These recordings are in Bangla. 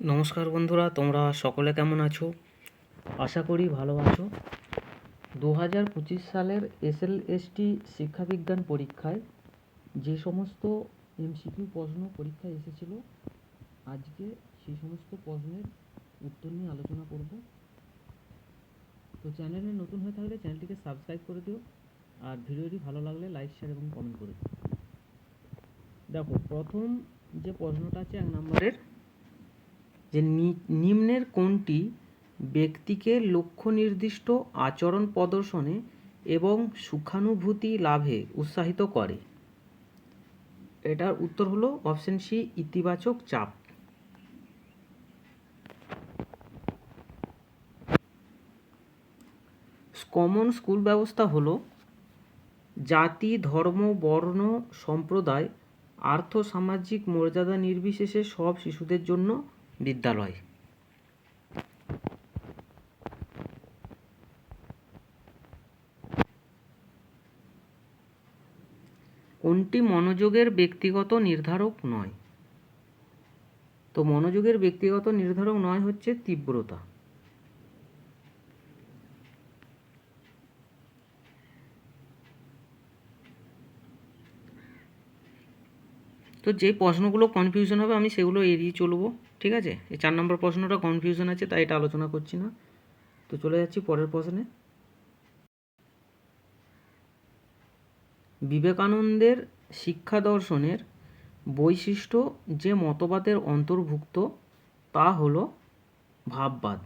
নমস্কার বন্ধুরা, তোমরা সকলে কেমন আছো? আশা করি ভালো আছো। দু হাজার পঁচিশ সালের এসএলএসটি শিক্ষাবিজ্ঞান পরীক্ষায় যে সমস্ত এমসিকিউ প্রশ্ন পরীক্ষায় এসেছিল, আজকে সেই সমস্ত প্রশ্নের উত্তর নিয়ে আলোচনা করব। তো চ্যানেলে নতুন হয়ে থাকলে চ্যানেলটিকে সাবস্ক্রাইব করে দিও, আর ভিডিওটি ভালো লাগলে লাইক শেয়ার এবং কমেন্ট করে দিও। দেখো, প্রথম যে প্রশ্নটা আছে এক নম্বরের যে নিম্নের কোনটি ব্যক্তিকে লক্ষ্য নির্দিষ্ট আচরণ প্রদর্শনে এবং সুখানুভূতি লাভে উৎসাহিত করে। এটার উত্তর হলো অপশন সি, ইতিবাচক চাপ। কমন স্কুল ব্যবস্থা হলো জাতি, ধর্ম, বর্ণ, সম্প্রদায়, আর্থ, সামাজিক মর্যাদা নির্বিশেষে সব শিশুদের জন্য বিদ্যালয়। কোনটি মনোযোগের ব্যক্তিগত নির্ধারক নয়? তো মনোযোগের ব্যক্তিগত নির্ধারক নয় হচ্ছে তীব্রতা। তো যে প্রশ্নগুলো কনফিউশন হবে, আমি সেগুলো এড়িয়ে চলবো। ঠিক আছে? এই চার নম্বর প্রশ্নটা কনফিউশন আছে, তাই এটা আলোচনা করছি না। তো চলে যাচ্ছি পরের প্রশ্নে। বিবেকানন্দের শিক্ষা দর্শনের বৈশিষ্ট্য যে মতবাদের অন্তর্ভুক্ত, তা হল ভাববাদ।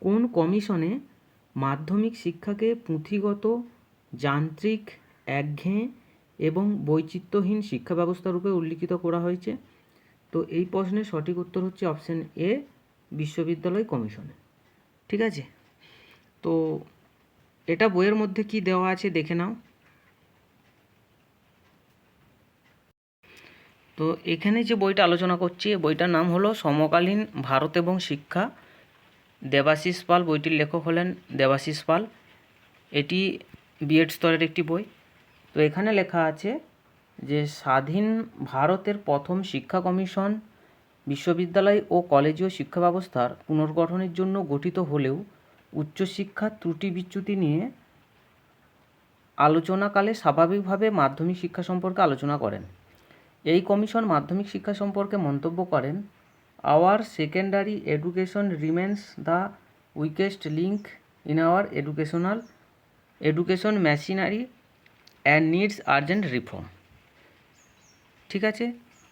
কোন কমিশনে মাধ্যমিক শিক্ষাকে পুঁথিগত, যান্ত্রিক, একঘেয়ে এবং বৈচিত্র্যহীন শিক্ষা ব্যবস্থা রূপে উল্লিখিত করা হয়েছে। তো এই প্রশ্নের সঠিক উত্তর হচ্ছে অপশন এ, বিশ্ববিদ্যালয় কমিশনে। ঠিক আছে? তো এটা বইয়ের মধ্যে কি দেওয়া আছে দেখে নাও। তো এখানে যে বইটা আলোচনা করছি বইটার নাম হলো সমকালীন ভারত এবং শিক্ষা। দেবাশিস পাল, বইটির লেখক হলেন দেবাশিস পাল। এটি বিএড স্তরের একটি বই। তো এখানে লেখা আছে যে স্বাধীন ভারতের প্রথম শিক্ষা কমিশন বিশ্ববিদ্যালয় ও কলেজীয় শিক্ষা ব্যবস্থার পুনর্গঠনের জন্য গঠিত হলেও উচ্চশিক্ষার ত্রুটি বিচ্যুতি নিয়ে আলোচনাকালে স্বাভাবিকভাবে মাধ্যমিক শিক্ষা সম্পর্কে আলোচনা করেন। এই কমিশন মাধ্যমিক শিক্ষা সম্পর্কে মন্তব্য করেন our secondary education remains the weakest link in our educational education machinery and needs urgent reform ঠিক আছে?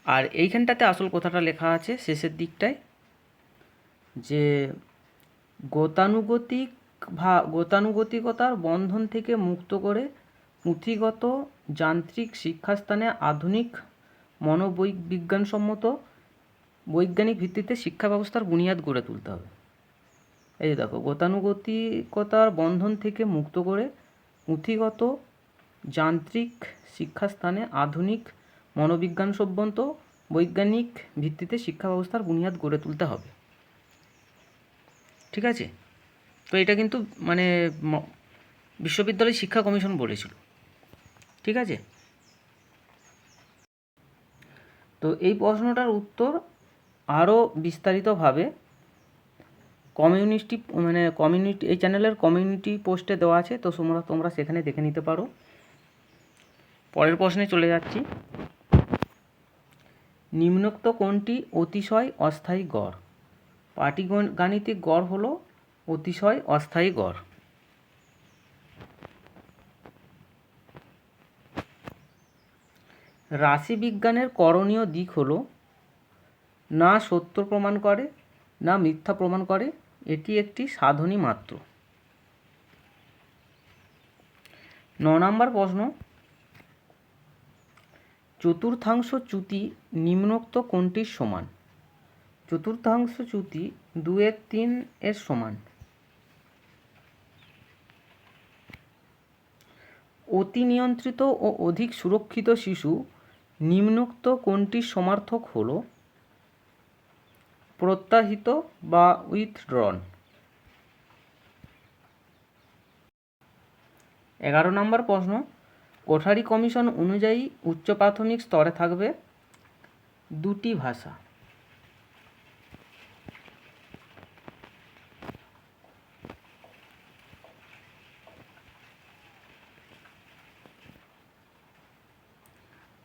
আর এইখানটাতে আসল কথাটা লেখা আছে, শেষের দিকটায়, যে গতানুগতিক ভা, গতানুগতিকতার বন্ধন থেকে মুক্ত করে পুঁথিগত যান্ত্রিক শিক্ষাস্থানে আধুনিক মনোবৈজ্ঞানসম্মত বৈজ্ঞানিক ভিত্তিতে শিক্ষা ব্যবস্থার বুনিয়াদ গড়ে তুলতে হবে। এই দেখো, গতানুগতিকতার বন্ধন থেকে মুক্ত করে পুঁথিগত যান্ত্রিক শিক্ষাস্থানে আধুনিক মনোবিজ্ঞানসম্মত বৈজ্ঞানিক ভিত্তিতে শিক্ষা ব্যবস্থার বুনিয়াদ গড়ে তুলতে হবে। ঠিক আছে? তো এটা কিন্তু মানে বিশ্ববিদ্যালয় শিক্ষা কমিশন বলেছিল। ঠিক আছে? তো এই প্রশ্নটার উত্তর আরও বিস্তারিতভাবে কমিউনিটি মানে কমিউনিটি, এই চ্যানেলের কমিউনিটি পোস্টে দেওয়া আছে, তো তোমরা তোমরা সেখানে দেখে নিতে পারো। পরের প্রশ্নে চলে যাচ্ছি। নিম্নোক্ত কোনটি অতিশয় অস্থায়ী গড়। পাটিগাণিতিক গড় হল অতিশয় অস্থায়ী গড়। রাশিবিজ্ঞানের করণীয় দিক হল, না সত্য প্রমাণ করে, না মিথ্যা প্রমাণ করে, এটি একটি সাধনী মাত্র। ন নম্বর প্রশ্ন চতুর্থাংশ চ্যুতি নিম্নোক্ত কোনটির সমান? চতুর্থাংশ চ্যুতি দু এক তিন এর সমান। অতি নিয়ন্ত্রিত ও অধিক সুরক্ষিত শিশু নিম্নোক্ত কোনটির সমার্থক হল? প্রত্যাহিত বা উইথড্রন। এগারো নম্বর প্রশ্ন। কোঠারি কমিশন অনুযায়ী উচ্চ প্রাথমিক স্তরে থাকবে দুটি ভাষা।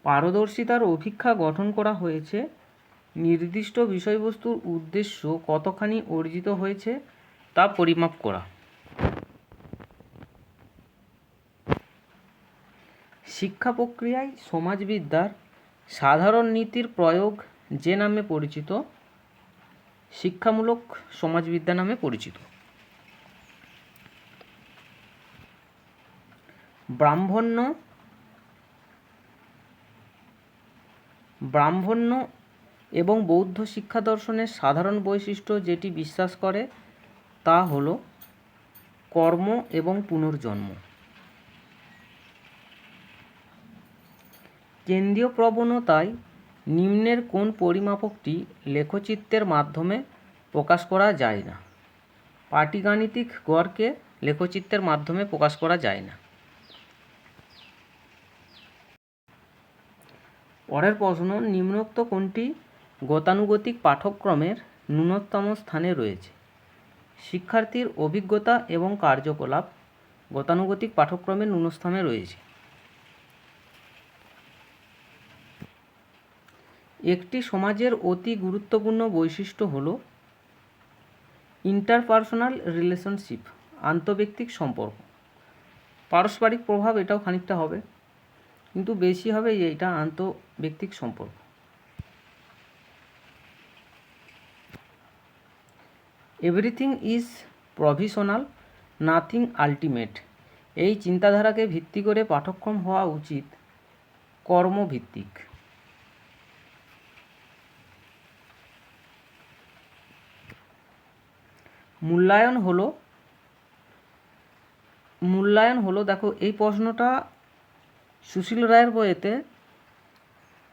পারদর্শিতার অভিক্ষা গঠন করা হয়েছে। নির্দিষ্ট বিষয়বস্তুর উদ্দেশ্য কতখানি অর্জিত হয়েছে তা পরিমাপ করা। শিক্ষা প্রক্রিয়ায় সমাজবিদ্যার সাধারণ নীতির প্রয়োগ যে নামে পরিচিত, শিক্ষামূলক সমাজবিদ্যা নামে পরিচিত। ব্রাহ্মণ্য ব্রাহ্মণ্য এবং বৌদ্ধ শিক্ষা দর্শনের সাধারণ বৈশিষ্ট্য যেটি বিশ্বাস করে তা হল কর্ম এবং পুনর্জন্ম। কেন্দ্রীয় প্রবণতায় নিম্নের কোন পরিমাপকটি লেখচিত্রের মাধ্যমে প্রকাশ করা যায় না? পাটিগাণিতিক গড়কে লেখচিত্রের মাধ্যমে প্রকাশ করা যায় না। পরের প্রশ্ন, নিম্নোক্ত কোনটি গতানুগতিক পাঠ্যক্রমের ন্যূনতম স্থানে রয়েছে? শিক্ষার্থীর অভিজ্ঞতা এবং কার্যকলাপ গতানুগতিক পাঠ্যক্রমের ন্যূনস্থানে রয়েছে। একটি সমাজের অতি গুরুত্বপূর্ণ বৈশিষ্ট্য হল ইন্টারপার্সোনাল রিলেশনশিপ আন্তব্যক্তিক সম্পর্ক। পারস্পরিক প্রভাব এটাও খানিকটা হবে, কিন্তু বেশি হবে এইটা আন্তঃব্যক্তিক সম্পর্ক। Everything is provisional nothing ultimate এই চিন্তাধারাকে ভিত্তি করে পাঠ্যক্রম হওয়া উচিত কর্মভিত্তিক। মূল্যায়ন হলো মূল্যায়ন হলো, দেখো এই প্রশ্নটা সুশীল রায়ের বইয়েতে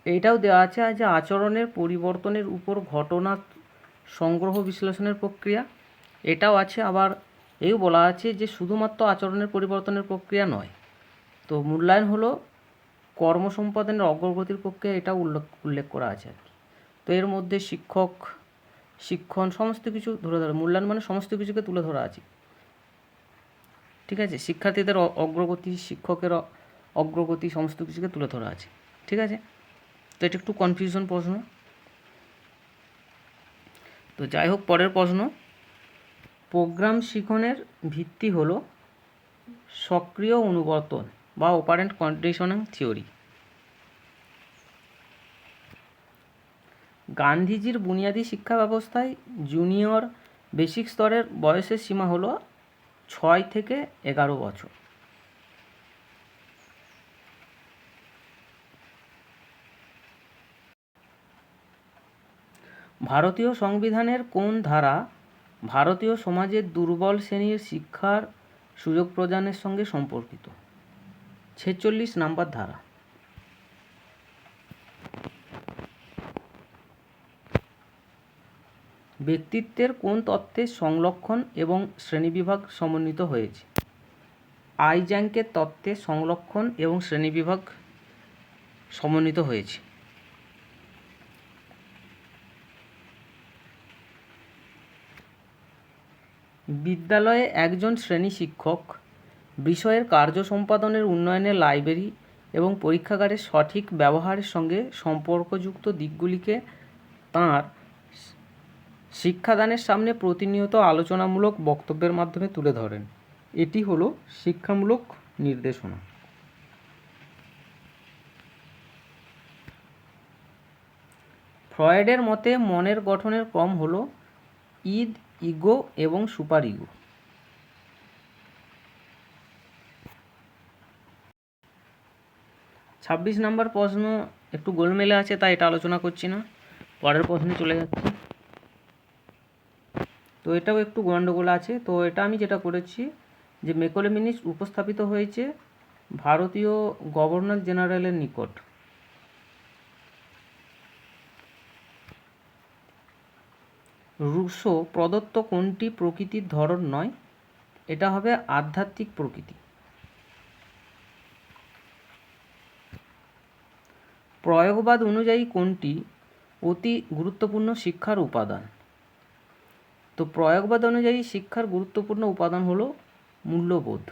এইটাও দেওয়া আছে যে আচরণের পরিবর্তনের উপর ঘটনা সংগ্রহ বিশ্লেষণের প্রক্রিয়া, এটাও আছে। আবার এই বলা আছে যে শুধুমাত্র আচরণের পরিবর্তনের প্রক্রিয়া নয়, তো মূল্যায়ন হলো কর্ম সম্পাদনের অগ্রগতির প্রক্রিয়া এটা উল্লেখ উল্লেখ করা আছে তো এর মধ্যে শিক্ষক শিক্ষণ, সমস্ত কিছু ধরে ধরা, মূল্যায়ন মানে সমস্ত কিছুকে তুলে ধরা আছে। ঠিক আছে? শিক্ষার্থীদের অগ্রগতি, শিক্ষকের অগ্রগতি, সমস্ত কিছুকে তুলে ধরা আছে। ঠিক আছে? তো এটা একটু কনফিউশন প্রশ্ন। তো যাই হোক, পরের প্রশ্ন। প্রোগ্রাম শিখনের ভিত্তি হলো সক্রিয় অনুবর্তন বা অপারেন্ট কন্ডিশনিং থিওরি গান্ধীজির বুনিয়াদী শিক্ষা ব্যবস্থায় জুনিয়র বেসিক স্তরের বয়সের সীমা হলো ছয় থেকে এগারো বছর। ভারতীয় সংবিধানের কোন ধারা ভারতীয় সমাজের দুর্বল শ্রেণির শিক্ষার সুযোগ প্রদানের সঙ্গে সম্পর্কিত? ছেচল্লিশ নাম্বার ধারা। ব্যক্তিত্বের কোন তত্ত্বের সংলক্ষণ এবং শ্রেণীবিভাগ সমন্বিত হয়েছে? আইজ্যাঙ্কের তত্ত্বে সংলক্ষণ এবং শ্রেণীবিভাগ সমন্বিত হয়েছে। বিদ্যালয়ে একজন শ্রেণি শিক্ষক বিষয়ের কার্য সম্পাদনের উন্নয়নে লাইব্রেরি এবং পরীক্ষাগারের সঠিক ব্যবহারের সঙ্গে সম্পর্কযুক্ত দিকগুলিকে তাঁর শিক্ষাদানের সামনে প্রতিনিয়ত আলোচনামূলক বক্তব্যের মাধ্যমে তুলে ধরেন। এটি হলো শিক্ষামূলক নির্দেশনা। ফ্রয়েডের মতে, মনের গঠনের ক্রম হলো ঈদ, ইগো এবং সুপার ইগো। ছাব্বিশ নম্বর প্রশ্ন একটু গোলমেলে আছে, তাই এটা আলোচনা করছি না। পরের প্রশ্নে চলে যাচ্ছি। এটাও একটু গণ্ডগোল আছে। তো এটা আমি যেটা করেছি যে মেকলে মিনিস উপস্থাপিত হয়েছে ভারতীয় গভর্নর জেনারেলের নিকট। রুশো প্রদত্ত কোনটি প্রকৃতির ধরন নয়, এটা হবে আধ্যাত্মিক প্রকৃতি। প্রয়োগবাদ অনুযায়ী কোনটি অতি গুরুত্বপূর্ণ শিক্ষার উপাদান? তো প্রয়োগবাদ অনুযায়ী শিক্ষার গুরুত্বপূর্ণ উপাদান হলো মূল্যবোধ।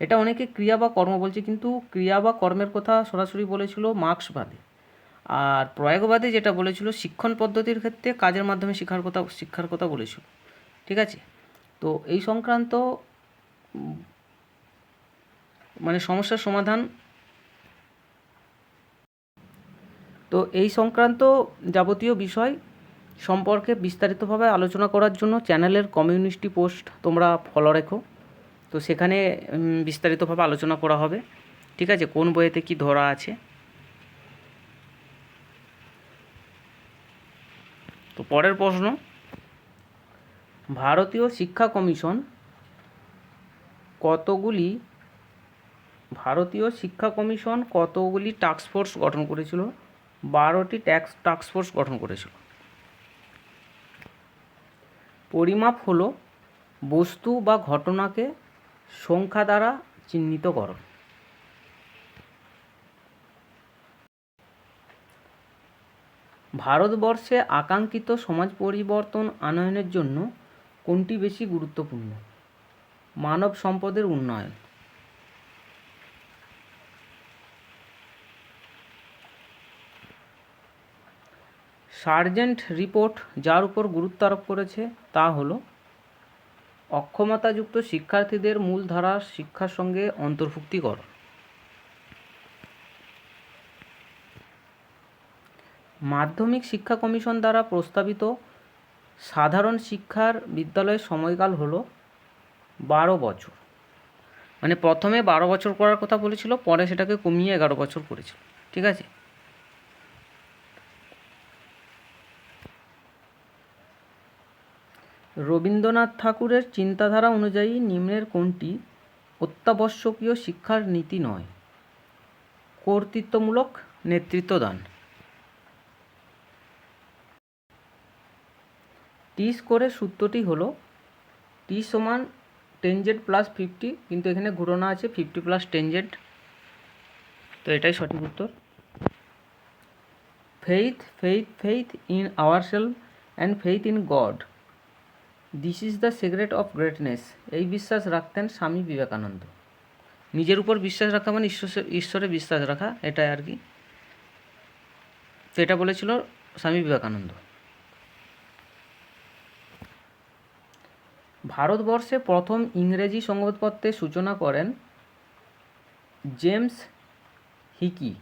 এটা অনেকে ক্রিয়া বা কর্ম বলছে, কিন্তু ক্রিয়া বা কর্মের কথা সরাসরি বলেছিল মার্ক্সবাদে আর প্রয়োগবাদে যেটা বলেছিল, শিক্ষণ পদ্ধতির ক্ষেত্রে কাজের মাধ্যমে শিক্ষার কথা শিক্ষার কথা বলেছিল। ঠিক আছে? তো এই সংক্রান্ত মানে সমস্যার সমাধান তো এই সংক্রান্ত যাবতীয় বিষয় সম্পর্কে বিস্তারিতভাবে আলোচনা করার জন্য চ্যানেলের কমিউনিটি পোস্ট তোমরা ফলো রেখো। তো সেখানে বিস্তারিতভাবে আলোচনা করা হবে। ঠিক আছে? কোন বইয়েতে কি ধরা আছে? তো পরের প্রশ্ন, ভারতীয় শিক্ষা কমিশন কতগুলি, ভারতীয় শিক্ষা কমিশন কতগুলি টাস্ক ফোর্স গঠন করেছিল? বারোটি ট্যাক্স টাস্ক ফোর্স গঠন করেছিল। পরিমাপ হলো বস্তু বা ঘটনাকে সংখ্যা দ্বারা চিহ্নিত করো ভারতবর্ষে আকাঙ্ক্ষিত সমাজ পরিবর্তন আনয়নের জন্য কোনটি বেশি গুরুত্বপূর্ণ? মানব সম্পদের উন্নয়ন। সার্জেন্ট রিপোর্ট যার উপর গুরুত্ব আরোপ করেছে তা হলো, অক্ষমতাযুক্ত শিক্ষার্থীদের মূলধারার শিক্ষার সঙ্গে অন্তর্ভুক্তি কর মাধ্যমিক শিক্ষা কমিশন দ্বারা প্রস্তাবিত সাধারণ শিক্ষার বিদ্যালয়ের সময়কাল হলো বারো বছর। মানে প্রথমে বারো বছর করার কথা বলেছিল, পরে সেটাকে কমিয়ে এগারো বছর করেছিল। ঠিক আছে? রবীন্দ্রনাথ ঠাকুরের চিন্তাধারা অনুযায়ী নিম্নের কোনটি অত্যাবশ্যকীয় শিক্ষার নীতি নয়? কর্তৃত্বমূলক নেতৃত্ব দান টি স্কোরের সূত্রটি হলো, টি সমান টেন জেড প্লাস ফিফটি, কিন্তু এখানে ঘুরোনা আছে ফিফটি প্লাস টেন জেড তো এটাই সঠিক উত্তর। Faith faith faith in our self and faith in God. This is the secret of greatness এই বিশ্বাস রাখতেন স্বামী বিবেকানন্দ। নিজের উপর বিশ্বাস রাখা মানে ঈশ্বর ঈশ্বরে বিশ্বাস রাখা, এটাই আর কি। তো এটা বলেছিল স্বামী বিবেকানন্দ। ভারতবর্ষে প্রথম ইংরেজি সংবাদপত্রের সূচনা করেন জেমস হিকি।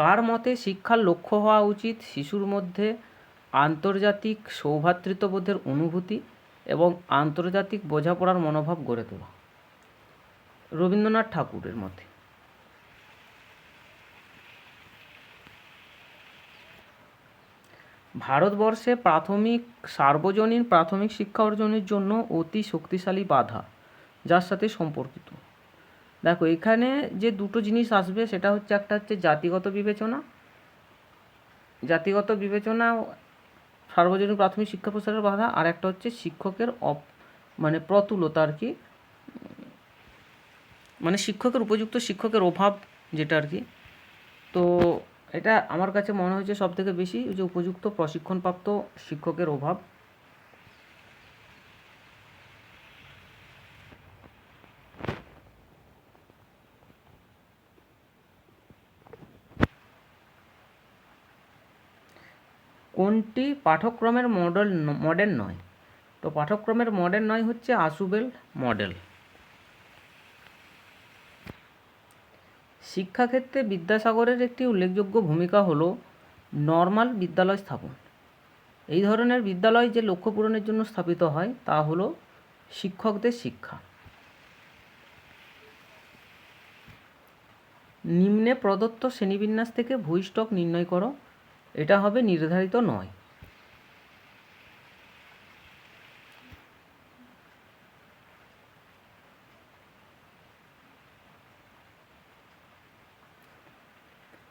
কার মতে শিক্ষার লক্ষ্য হওয়া উচিত? শিশুর মধ্যে আন্তর্জাতিক সৌভ্রাতৃত্ববোধের অনুভূতি এবং আন্তর্জাতিক বোঝাপড়ার মনোভাব গড়ে তোলা। রবীন্দ্রনাথ ঠাকুরের মতে। ভারতবর্ষে প্রাথমিক, সার্বজনীন প্রাথমিক শিক্ষা অর্জনের জন্য অতি শক্তিশালী বাধা, যার সাথে সম্পর্কিত। দেখো, এখানে যে দুটো জিনিস আসবে, সেটা হচ্ছে একটা হচ্ছে জাতিগত বিবেচনা। জাতিগত বিবেচনা সার্বজনীন প্রাথমিক শিক্ষা প্রসারের বাধা, আর একটা হচ্ছে শিক্ষকের অপ মানে প্রতুলতা আর কি। মানে শিক্ষকের উপযুক্ত শিক্ষকের অভাব যেটা আর কি। তো এটা আমার কাছে মনে হয়েছে সব থেকে বেশি যে উপযুক্ত প্রশিক্ষণপ্রাপ্ত শিক্ষকের অভাব। কোনটি পাঠ্যক্রমের মডেল মডেল নয়? তো পাঠক্রমের মডেল নয় হচ্ছে আসুবেল মডেল। শিক্ষাক্ষেত্রে বিদ্যাসাগরের একটি উল্লেখযোগ্য ভূমিকা হলো নর্মাল বিদ্যালয় স্থাপন। এই ধরনের বিদ্যালয় যে লক্ষ্য পূরণের জন্য স্থাপিত হয় তা হলো শিক্ষকদের শিক্ষা। নিম্নে প্রদত্ত শ্রেণীবিন্যাস থেকে ভূইষ্ঠক নির্ণয় করো। এটা হবে নির্ধারিত নয়।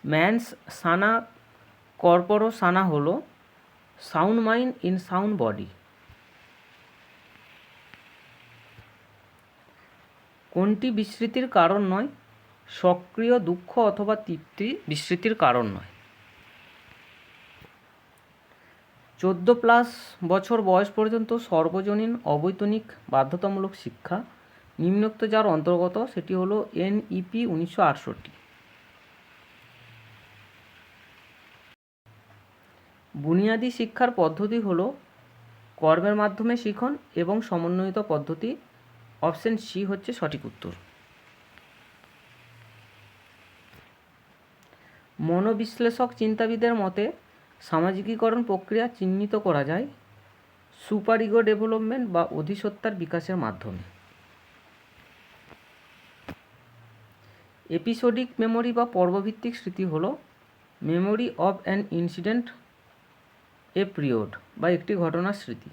ম্যানস সানা, কর্পোরো সানা হল sound mind in sound body. কোনটি বিস্মৃতির কারণ নয়? সক্রিয় দুঃখ অথবা তৃপ্তি বিস্মৃতির কারণ নয়। চোদ্দ প্লাস বছর বয়স পর্যন্ত সর্বজনীন অবৈতনিক বাধ্যতামূলক শিক্ষা নিম্নোক্ত যার অন্তর্গত সেটি হলো এনইপি উনিশশো আটষট্টি। বুনিয়াদী শিক্ষার পদ্ধতি হলো কর্মের মাধ্যমে শিখন এবং সমন্বয়িত পদ্ধতি। অপশন সি হচ্ছে সঠিক উত্তর। মনোবিশ্লেষক চিন্তাবিদের মতে সামাজিকীকরণ প্রক্রিয়া চিহ্নিত করা যায় সুপার ইগো ডেভেলপমেন্ট বা অধিসত্তার বিকাশের মাধ্যমে। এপিসোডিক মেমোরি বা পর্বভিত্তিক স্মৃতি হল memory of an incident, a period বা একটি ঘটনার স্মৃতি।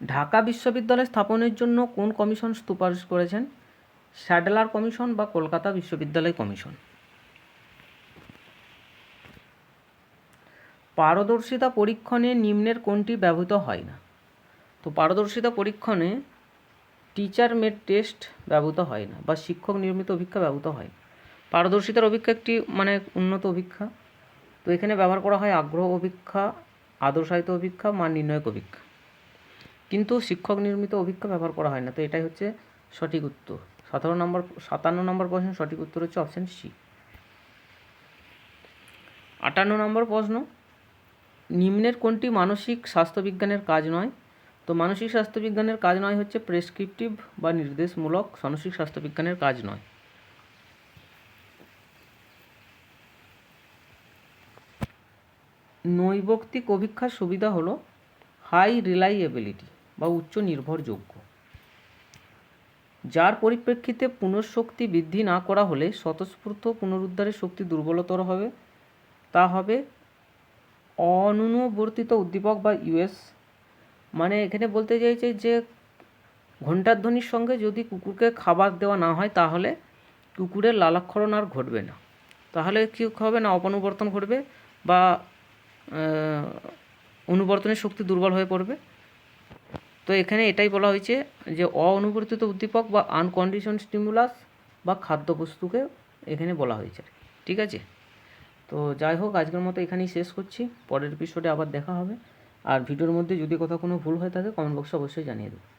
ঢাকা বিশ্ববিদ্যালয় স্থাপনের জন্য কোন কমিশন সুপারিশ করেছেন? স্যাডলার কমিশন বা কলকাতা বিশ্ববিদ্যালয় কমিশন। পারদর্শিতা পরীক্ষণে নিম্নের কোনটি ব্যবহৃত হয় না? তো পারদর্শিতা পরীক্ষণে টিচার মেড টেস্ট ব্যবহৃত হয় না বা শিক্ষক নির্মিত অভিক্ষা ব্যবহৃত হয় পারদর্শিতার অভিক্ষা একটি মানে উন্নত অভিক্ষা। তো এখানে ব্যবহার করা হয় আগ্রহ অভিক্ষা, আদর্শায়িত অভিক্ষা মান নির্ণয়ক অভিক্ষা। কিন্তু শিক্ষক নির্মিত অভিক্ষা ব্যবহার করা হয় না, তো এটাই হচ্ছে সঠিক উত্তর। সতেরো নম্বর, সাতান্ন নম্বর প্রশ্ন, সঠিক উত্তর হচ্ছে অপশান সি আটান্ন নম্বর প্রশ্ন, নিম্নের কোনটি মানসিক স্বাস্থ্যবিজ্ঞানের কাজ নয়? তো মানসিক স্বাস্থ্যবিজ্ঞানের কাজ নয় হচ্ছে প্রেসক্রিপটিভ বা নির্দেশমূলক মানসিক স্বাস্থ্যবিজ্ঞানের কাজ নয়। নৈবক্তিক অভিক্ষার সুবিধা হলো হাই রিলাইএবিলিটি বা উচ্চ নির্ভরযোগ্য। যার পরিপ্রেক্ষিতে পুনঃশক্তি বৃদ্ধি না করা হলে স্বতঃস্ফূর্ত পুনরুদ্ধারের শক্তি দুর্বলতর হবে। তা হবে অনুবর্তিত উদ্দীপক বা ইউএস। মানে এখানে বলতে চাইছে যে, ঘণ্টার ধ্বনির সঙ্গে যদি কুকুরকে খাবার দেওয়া না হয়, তাহলে কুকুরের লালাক্ষরণ আর ঘটবে না। তাহলে কী হবে না, অপনুবর্তন ঘটবে বা অনুবর্তনের শক্তি দুর্বল হয়ে পড়বে? তো এখানে এটাই বলা হয়েছে যে অঅনুবর্তিত উদ্দীপক বা আনকন্ডিশন স্টিমুলাস বা খাদ্যবস্তুকে এখানে বলা হয়েছে ঠিক আছে? তো যাই হোক, আজকের মতো এখানেই শেষ করছি। পরের এপিসোডে আবার দেখা হবে। আর ভিডিওর মধ্যে যদি কোথাও কোনো ভুল হয়ে থাকে কমেন্ট বক্সে অবশ্যই জানিয়ে দেবো।